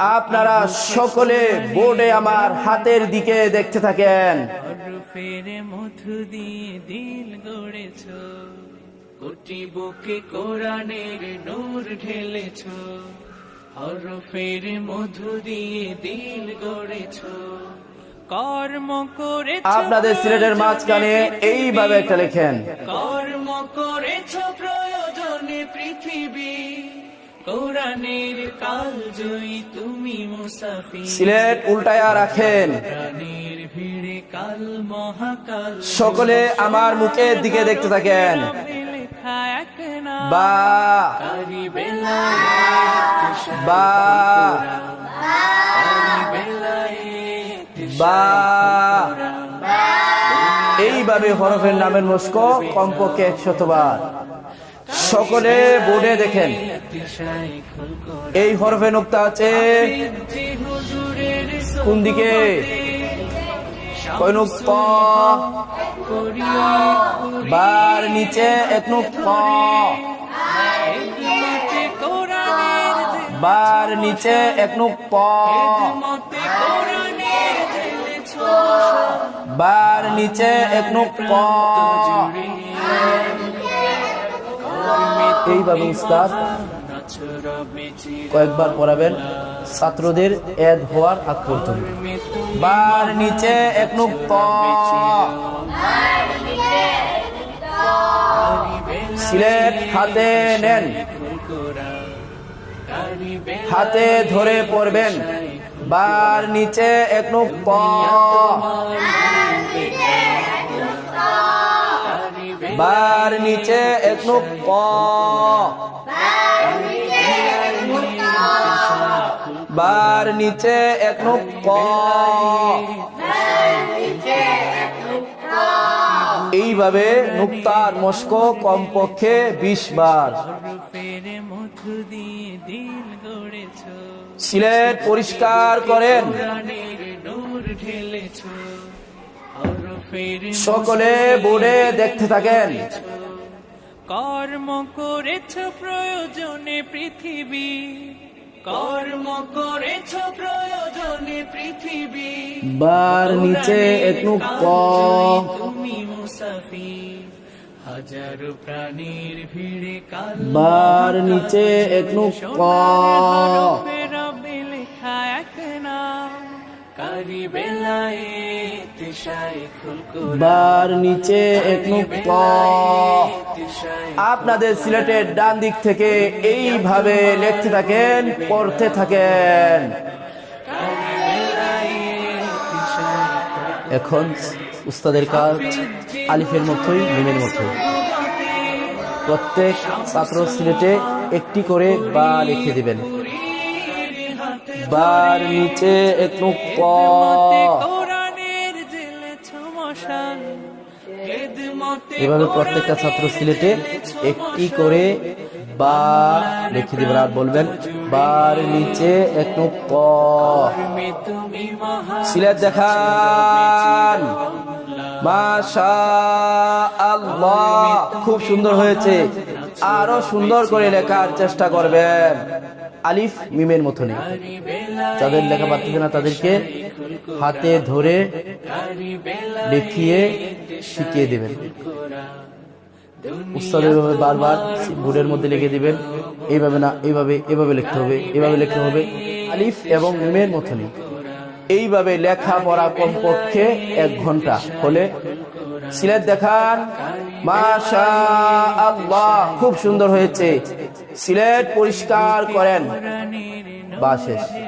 আপনারা সকলে বোর্ডে আমার হাতের দিকে দেখতে থাকেন। মধু দিয়ে দিল গড়েছ কোটি বুকে কোরআনের নূর ঢেলেছ হরফের মধু দিয়ে দিল গড়েছ কর্ম করেছ আপনাদের সিলেটের মাঝখানে এইভাবে একটা লেখেন। কর্ম করেছ প্রয়োজনে পৃথিবী। কোরআনের কাল তুমি মুসাফি সিলেট উল্টায়া রাখেন। ভিড়ে কাল মহাকাল সকলে আমার মুখের দিকে দেখতে থাকেন। বা এইভাবে হরফের নামের মস্ক কমপক্ষে একশতবার। সকলে বোর্ডে দেখেন। এই হরফে নোক্তা আছে। কোন দিকে? বার নিচে এক বার নিচে এক বার নিচে এক এইভাবে উস্তাদ কয়েকবার পড়াবেন। ছাত্রদের এদ হওয়ার আগ পর্যন্ত। বার নিচে এক সিলেট হাতে নেন। হাতে ধরে পড়বেন। বার নিচে এক নুক্ত। বার নিচে এক নুক্ত বার নিচে এক নুক্ত এইভাবে নুক্তার মস্ক কমপক্ষে বিশ বার। সিলেট পরিষ্কার করেন। সকলে বোর্ডে দেখতে থাকেন। কর্ম করেছ প্রয়োজনে পৃথিবী। কর্ম করেছ প্রয়োজনে পৃথিবী। বার নিচে এক নুক্ত তুমি মুসাফি হাজারো প্রাণীর ভিড়ে কাল বার নিচে এক নুক্ত বার নিচে এক আপনাদের সিলেটের ডান দিক থেকে এইভাবে লিখতে থাকেন, পড়তে থাকেন। এখন উস্তাদের কাজ, আলিফের মতোই, মিমের মতো প্রত্যেক ছাত্র সিলেটে একটি করে বা লিখে দিবেন। বার নিচে এক নুক্ত কোরআনের জেলেছ মশাল এভাবে প্রত্যেকটা ছাত্র সিলেটে একটি করে বা লিখে দিবেন আর বলবেন, বার নিচে এক নুক্ত কর্মে তুমি মহা সিলেট দেখান। খুব সুন্দর হয়েছে। আরও সুন্দর করে লেখার চেষ্টা করবেন। আলিফ মিমের মতনই। কারি বেলা যাদের লেখা পারতেছে না তাদেরকে হাতে ধরে লিখিয়ে শিখিয়ে দেবেন। কোরা উস্তাদ বারবার বোর্ডের মধ্যে লিখে দিবেন। এইভাবে না, এইভাবে এভাবে লিখতে হবে এভাবে লিখতে হবে। আলিফ এবং মিমের মতনই। এইভাবে লেখা পড়া কমপক্ষে এক ঘণ্টা হলে সিলেট দেখান মাশা আল্লাহ খুব সুন্দর হয়েছে। সিলেট পরিষ্কার করেন। বা শেষ।